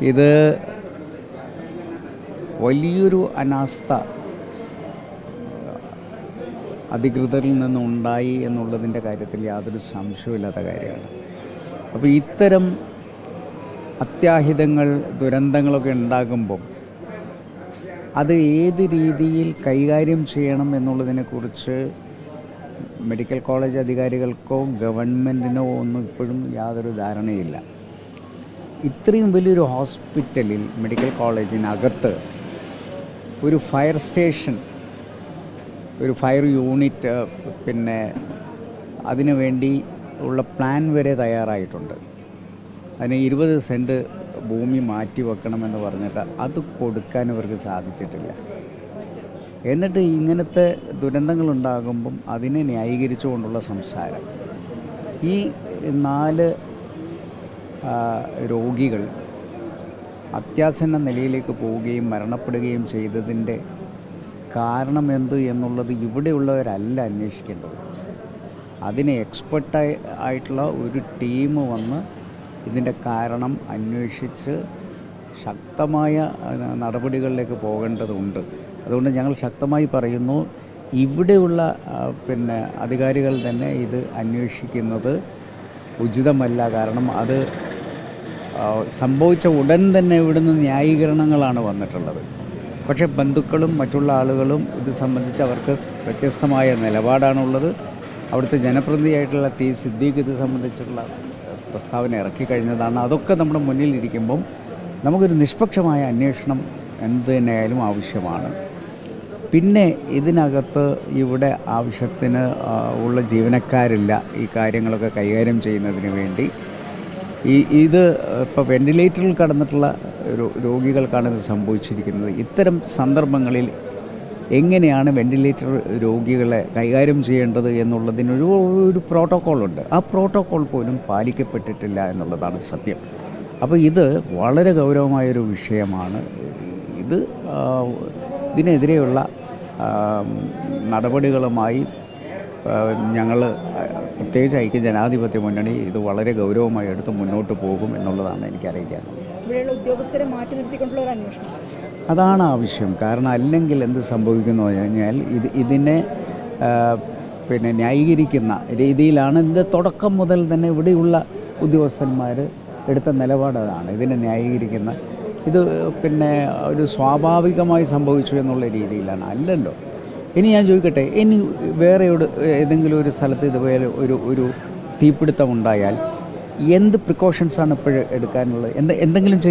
ഇത് വലിയൊരു അനാസ്ഥ അധികൃതരിൽ നിന്നുണ്ടായി എന്നുള്ളതിന്റെ കാര്യത്തിൽ യാതൊരു സംശയമില്ലാത്ത കാര്യമാണ്. അപ്പോൾ ഇത്തരം അത്യാഹിതങ്ങൾ ദുരന്തങ്ങളൊക്കെ ഉണ്ടാകുമ്പം അത് ഏത് രീതിയിൽ കൈകാര്യം ചെയ്യണം എന്നുള്ളതിനെക്കുറിച്ച് മെഡിക്കൽ കോളേജ് അധികാരികൾക്കോ ഗവൺമെന്റിനോ ഒന്നും ഇപ്പോഴും യാതൊരു ധാരണയില്ല. ഇത്രയും വലിയൊരു ഹോസ്പിറ്റലിൽ മെഡിക്കൽ കോളേജിനകത്ത് ഒരു ഫയർ സ്റ്റേഷൻ ഒരു ഫയർ യൂണിറ്റ് പിന്നെ അതിനു വേണ്ടി ഉള്ള പ്ലാൻ വരെ തയ്യാറായിട്ടുണ്ട്. അതിന് ഇരുപത് സെന്റ് ഭൂമി മാറ്റി വെക്കണമെന്ന് പറഞ്ഞിട്ട് അത് കൊടുക്കാൻ ഇവർക്ക് സാധിച്ചിട്ടില്ല. എന്നിട്ട് ഇങ്ങനത്തെ ദുരന്തങ്ങളുണ്ടാകുമ്പം അതിനെ ന്യായീകരിച്ചുകൊണ്ടുള്ള സംസാരം. ഈ നാല് രോഗികൾ അത്യാസന്ന നിലയിലേക്ക് പോവുകയും മരണപ്പെടുകയും ചെയ്തതിന്റെ കാരണം എന്ത് എന്നുള്ളത് ഇവിടെയുള്ളവരല്ല അന്വേഷിക്കേണ്ടത്. അതിന് എക്സ്പെർട്ടായി ആയിട്ടുള്ള ഒരു ടീം വന്ന് ഇതിന്റെ കാരണം അന്വേഷിച്ച് ശക്തമായ നടപടികളിലേക്ക് പോകേണ്ടതുണ്ട്. അതുകൊണ്ട് ഞങ്ങൾ ശക്തമായി പറയുന്നു ഇവിടെയുള്ള പിന്നെ അധികാരികൾ തന്നെ ഇത് അന്വേഷിക്കുന്നത് ഉചിതമല്ല. കാരണം അത് സംഭവിച്ച ഉടൻ തന്നെ ഇവിടുന്ന് ന്യായീകരണങ്ങളാണ് വന്നിട്ടുള്ളത്. പക്ഷേ ബന്ധുക്കളും മറ്റുള്ള ആളുകളും ഇത് സംബന്ധിച്ച് അവർക്ക് വ്യത്യസ്തമായ നിലപാടാണുള്ളത്. അവിടുത്തെ ജനപ്രതിനിധിയായിട്ടുള്ള ടി. സിദ്ദീഖ് ഇത് സംബന്ധിച്ചുള്ള പ്രസ്താവന ഇറക്കി കഴിഞ്ഞതാണ്. അതൊക്കെ നമ്മുടെ മുന്നിലിരിക്കുമ്പം നമുക്കൊരു നിഷ്പക്ഷമായ അന്വേഷണം എന്ത് തന്നെയായാലും ആവശ്യമാണ്. പിന്നെ ഇതിനകത്ത് ഇവിടെ ആവശ്യത്തിന് ഉള്ള ജീവനക്കാരില്ല ഈ കാര്യങ്ങളൊക്കെ കൈകാര്യം ചെയ്യുന്നതിന് വേണ്ടി. ഈ ഇത് ഇപ്പോൾ വെന്റിലേറ്ററിൽ കടന്നിട്ടുള്ള രോഗികൾക്കാണ് ഇത് സംഭവിച്ചിരിക്കുന്നത്. ഇത്തരം സന്ദർഭങ്ങളിൽ എങ്ങനെയാണ് വെന്റിലേറ്റർ രോഗികളെ കൈകാര്യം ചെയ്യേണ്ടത് എന്നുള്ളതിനൊരു ഒരു പ്രോട്ടോക്കോളുണ്ട്. ആ പ്രോട്ടോക്കോൾ പോലും പാലിക്കപ്പെട്ടിട്ടില്ല എന്നുള്ളതാണ് സത്യം. അപ്പോൾ ഇത് വളരെ ഗൗരവമായൊരു വിഷയമാണ്. ഇത് ഇതിനെതിരെയുള്ള നടപടികളുമായി ഞങ്ങൾ പ്രത്യേകിച്ച് ഐക്യ ജനാധിപത്യ മുന്നണി ഇത് വളരെ ഗൗരവമായി എടുത്ത് മുന്നോട്ട് പോകും എന്നുള്ളതാണ് എനിക്ക് അറിയിക്കാനുള്ളത് ഇവിടെയുള്ള ഉദ്യോഗസ്ഥരെ മാറ്റി നിർത്തിക്കൊണ്ടുള്ള ഒരു അന്വേഷണം. അതാണ് ആവശ്യം കാരണം അല്ലെങ്കിൽ എന്ത് സംഭവിക്കുന്നു കഴിഞ്ഞാൽ ഇത് ഇതിനെ പിന്നെ ന്യായീകരിക്കുന്ന രീതിയിലാണ് ഇതിന്റെ തുടക്കം മുതൽ തന്നെ ഇവിടെയുള്ള ഉദ്യോഗസ്ഥന്മാർ എടുത്ത നിലപാട് അതാണ്. ഇതിനെ ന്യായീകരിക്കുന്ന ഇത് പിന്നെ ഒരു സ്വാഭാവികമായി സംഭവിച്ചു എന്നുള്ള രീതിയിലാണ്. അല്ലല്ലോ. ഇനി ഞാൻ ചോദിക്കട്ടെ ഇനി വേറെ ഏതെങ്കിലും ഒരു സ്ഥലത്ത് ഇതുപോലെ ഒരു ഒരു തീപിടുത്തം ഉണ്ടായാൽ എന്ത് പ്രിക്കോഷൻസാണ് ഇപ്പോഴും എടുക്കാനുള്ളത്? എന്ത് എന്തെങ്കിലും ചെയ്ത്